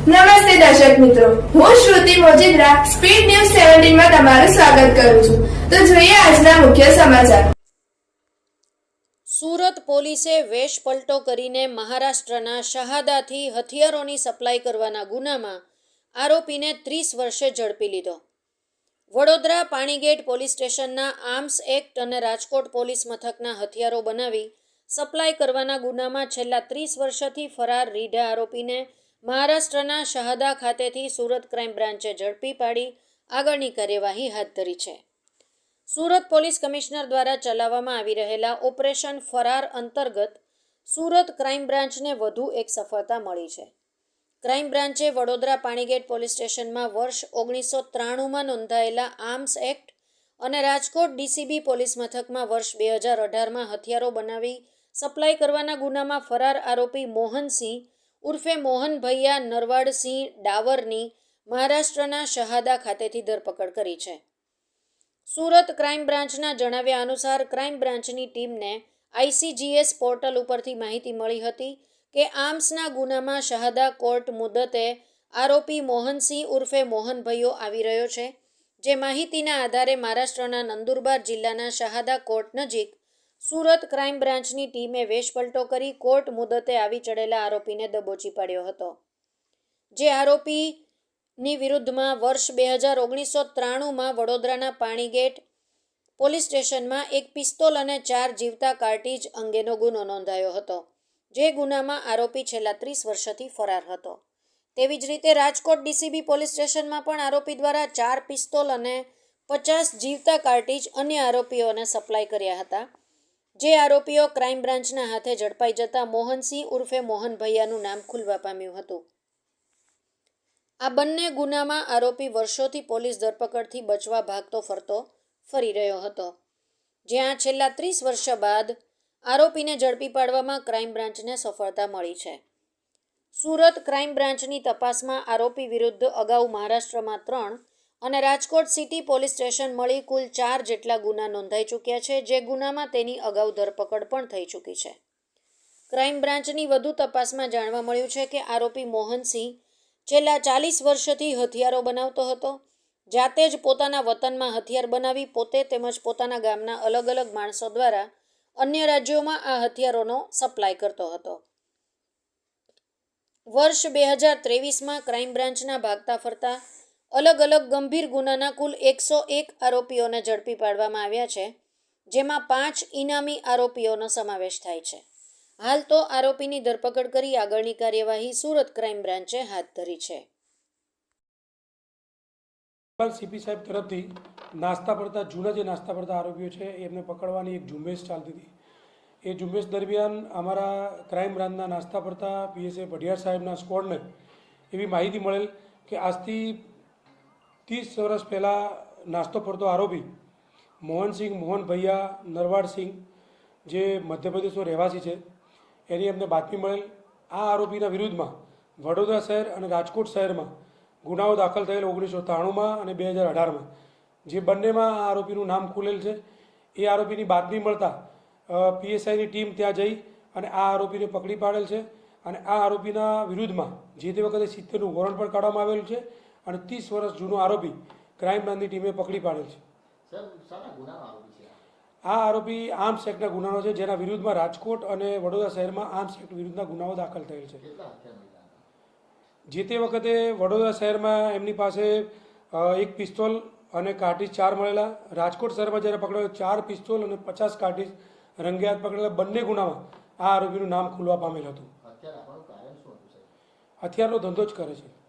નમસ્તે દર્શક મિત્રો. હું શ્રુતિ મોજીદ્રા, સ્પીડ ન્યૂઝ સેવન્ટીનમાં તમારું સ્વાગત કરું છું. તો જોઈએ આજના મુખ્ય સમાચાર. સુરત પોલીસે વેશ પલટો કરીને મહારાષ્ટ્રના શહાદાથી હથિયારોની સપ્લાય કરવાના ગુનામાં આરોપીને ત્રીસ વર્ષે ઝડપી લીધો. વડોદરા પાણીગેટ પોલીસ સ્ટેશનના આર્મ્સ એક્ટ અને રાજકોટ પોલીસ મથકના હથિયારો બનાવી સપ્લાય કરવાના ગુનામાં છેલ્લા ત્રીસ વર્ષથી ફરાર રીઢા આરોપીને મહારાષ્ટ્રના શહાદા ખાતેથી સુરત ક્રાઇમ બ્રાન્ચે ઝડપી પાડી આગળની કાર્યવાહી હાથ ધરી છે. સુરત પોલીસ કમિશનર દ્વારા ચલાવવામાં આવી રહેલા ઓપરેશન ફરાર અંતર્ગત સુરત ક્રાઇમ બ્રાન્ચને વધુ એક સફળતા મળી છે. ક્રાઇમ બ્રાન્ચે વડોદરા પાણીગેટ પોલીસ સ્ટેશનમાં વર્ષ ઓગણીસો ત્રાણુંમાં નોંધાયેલા આર્મ્સ એક્ટ અને રાજકોટ ડીસીબી પોલીસ મથકમાં વર્ષ બે હજાર અઢારમાં હથિયારો બનાવી સપ્લાય કરવાના ગુનામાં ફરાર આરોપી મોહનસિંહ ઉર્ફે મોહન ભૈયા નરવાડસિંહ ડાવરની મહારાષ્ટ્રના શહાદા ખાતેથી ધરપકડ કરી છે. સુરત ક્રાઇમ બ્રાન્ચના જણાવ્યા અનુસાર ક્રાઇમ બ્રાન્ચની ટીમને આઈસીજીએસ પોર્ટલ ઉપરથી માહિતી મળી હતી કે આર્મ્સના ગુનામાં શહાદા કોર્ટ મુદતે આરોપી મોહનસિંહ ઉર્ફે મોહનભૈયો આવી રહ્યો છે. જે માહિતીના આધારે મહારાષ્ટ્રના નંદુરબાર જિલ્લાના શહાદા કોર્ટ નજીક સુરત ક્રાઇમ બ્રાન્ચની ટીમે વેશપલટો કરી કોર્ટ મુદતે આવી ચડેલા આરોપીને દબોચી પાડ્યો હતો. જે આરોપીની વિરુદ્ધમાં વર્ષ બે હજાર ઓગણીસો ત્રાણુંમાં વડોદરાના પાણીગેટ પોલીસ સ્ટેશનમાં એક પિસ્તોલ અને ચાર જીવતા કાર્ટીજ અંગેનો ગુનો નોંધાયો હતો, જે ગુનામાં આરોપી છેલ્લા ત્રીસ વર્ષથી ફરાર હતો. તેવી જ રીતે રાજકોટ ડીસીબી પોલીસ સ્ટેશનમાં પણ આરોપી દ્વારા ચાર પિસ્તોલ અને પચાસ જીવતા કાર્ટીજ અન્ય આરોપીઓને સપ્લાય કર્યા હતા. જે આરોપીઓ ક્રાઇમ બ્રાન્ચના હાથે ઝડપાઈ જતા મોહનસિંહ ઉર્ફે મોહન ભૈયાનું નામ ખુલવા પામ્યું હતું. આ બંને ગુનામાં આરોપી વર્ષોથી પોલીસ ધરપકડથી બચવા ભાગતો ફરતો ફરી રહ્યો હતો. જ્યાં છેલ્લા ત્રીસ વર્ષ બાદ આરોપીને ઝડપી પાડવામાં ક્રાઇમ બ્રાન્ચને સફળતા મળી છે. સુરત ક્રાઇમ બ્રાન્ચની તપાસમાં આરોપી વિરુદ્ધ અગાઉ મહારાષ્ટ્રમાં ત્રણ અને રાજકોટ સિટી પોલીસ સ્ટેશન મળી કુલ ચાર જેટલા ગુના નોંધાઈ ચૂક્યા છે, જે ગુનામાં તેની અગાઉ ધરપકડ પણ થઈ ચૂકી છે. ક્રાઇમ બ્રાન્ચની વધુ તપાસમાં જાણવા મળ્યું છે કે આરોપી મોહનસિંહ છેલ્લા ચાલીસ વર્ષથી હથિયારો બનાવતો હતો. જાતે જ પોતાના વતનમાં હથિયાર બનાવી પોતે તેમજ પોતાના ગામના અલગ અલગ માણસો દ્વારા અન્ય રાજ્યોમાં આ હથિયારોનો સપ્લાય કરતો હતો. વર્ષ બે હજાર ત્રેવીસમાં ક્રાઇમ બ્રાન્ચના ભાગતા ફરતા અલગ અલગ ગંભીર ગુનાના કુલ એકસો એક આરોપીઓને ઝડપી પાડવામાં આવ્યા છે, જેમાં પાંચ ઇનામી આરોપીઓનો સમાવેશ થાય છે. હાલ તો આરોપીની ધરપકડ કરી આગળની કાર્યવાહી સુરત ક્રાઇમ બ્રાન્ચે હાથ ધરી છે. સીપી સાહેબ તરફથી નાસ્તા પડતા, જૂના જે નાસ્તા પડતા આરોપીઓ છે, એમને પકડવાની એક ઝુંબેશ ચાલતી હતી. એ ઝુંબેશ દરમિયાન અમારા ક્રાઇમ બ્રાન્ચના નાસ્તા પડતા પીએસએ ભઢિયાર સાહેબના સ્કોડને એવી માહિતી મળેલ કે આજથી ત્રીસ વર્ષ પહેલાં નાસ્તો પડતો આરોપી મોહનસિંહ, મોહન ભૈયા નરવાડસિંહ જે મધ્યપ્રદેશનો રહેવાસી છે, એની અમને બાતમી મળેલ આ આરોપીના વિરુદ્ધમાં વડોદરા શહેર અને રાજકોટ શહેરમાં ગુનાઓ દાખલ થયેલ ઓગણીસો ત્રાણુંમાં અને બે હજાર અઢારમાં. જે બંનેમાં આ આરોપીનું નામ ખુલેલ છે. એ આરોપીની બાતમી મળતા પીએસઆઈની ટીમ ત્યાં જઈ અને આ આરોપીને પકડી પાડેલ છે અને આ આરોપીના વિરુદ્ધમાં જે તે વખતે સિત્તેરનું વોરંટ પણ કાઢવામાં આવેલું છે. અને ત્રીસ વર્ષ જૂનો આરોપી ક્રાઇમ બ્રાન્ચની ટીમે પકડી પાડેલ છે. આ? આરોપી આર્મ્સ એક્ટના ગુનાનો છે જેના વિરુદ્ધમાં રાજકોટ અને વડોદરા શહેરમાં આર્મ્સ એક્ટ વિરુદ્ધના ગુનાઓ દાખલ થયેલ છે. જે તે વખતે વડોદરા શહેરમાં એમની પાસે એક પિસ્તોલ અને કાર્ટીજ ચાર મળેલા રાજકોટ શહેરમાં જ્યારે પકડાયો ચાર પિસ્તોલ અને પચાસ કાર્ટીજ રંગે હાથ પકડેલા બંને ગુનામાં આ આરોપીનું નામ ખુલવા પામેલ હતું. હથિયારનો ધંધો જ કરે છે.